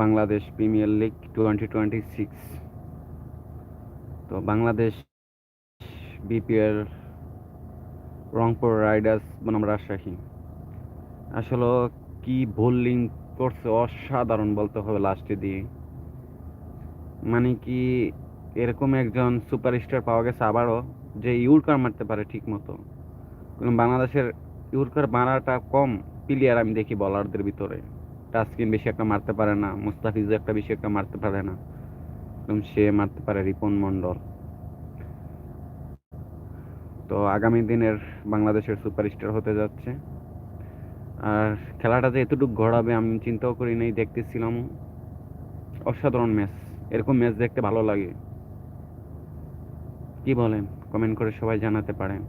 Bangladesh premier league twenty twenty six. তো Bangladesh BPL, Rangpur Riders বনাম রাজশাহী। আসলে কি বোলিং করছে অসাধারণ বলতে হবে লাস্টে দিয়ে। মানে কি এরকম একজন সুপারস্টার পাওয়া গেছে আবারও, যে ইউরকার মারতে পারে ঠিক মতো বাংলাদেশের ইউরকার মারাটা কম প্লেয়ার আমি দেখি বলারদের ভিতরে। টাস্কিন বেশি একটা মারতে পারে না, মুস্তাফিজও একটা বেশি একটা মারতে পারে না। এবং সে মারতে পারে রিপন মন্ডল। তো আগামী দিনের বাংলাদেশের সুপারস্টার হতে যাচ্ছে। আর খেলাটা যে এতটুকু গড়াবে আমি চিন্তাও করি নাই, দেখতেছিলাম। অসাধারণ ম্যাচ, এরকম ম্যাচ দেখতে ভালো লাগে। কি বলেন? কমেন্ট করে সবাই জানাতে পারেন।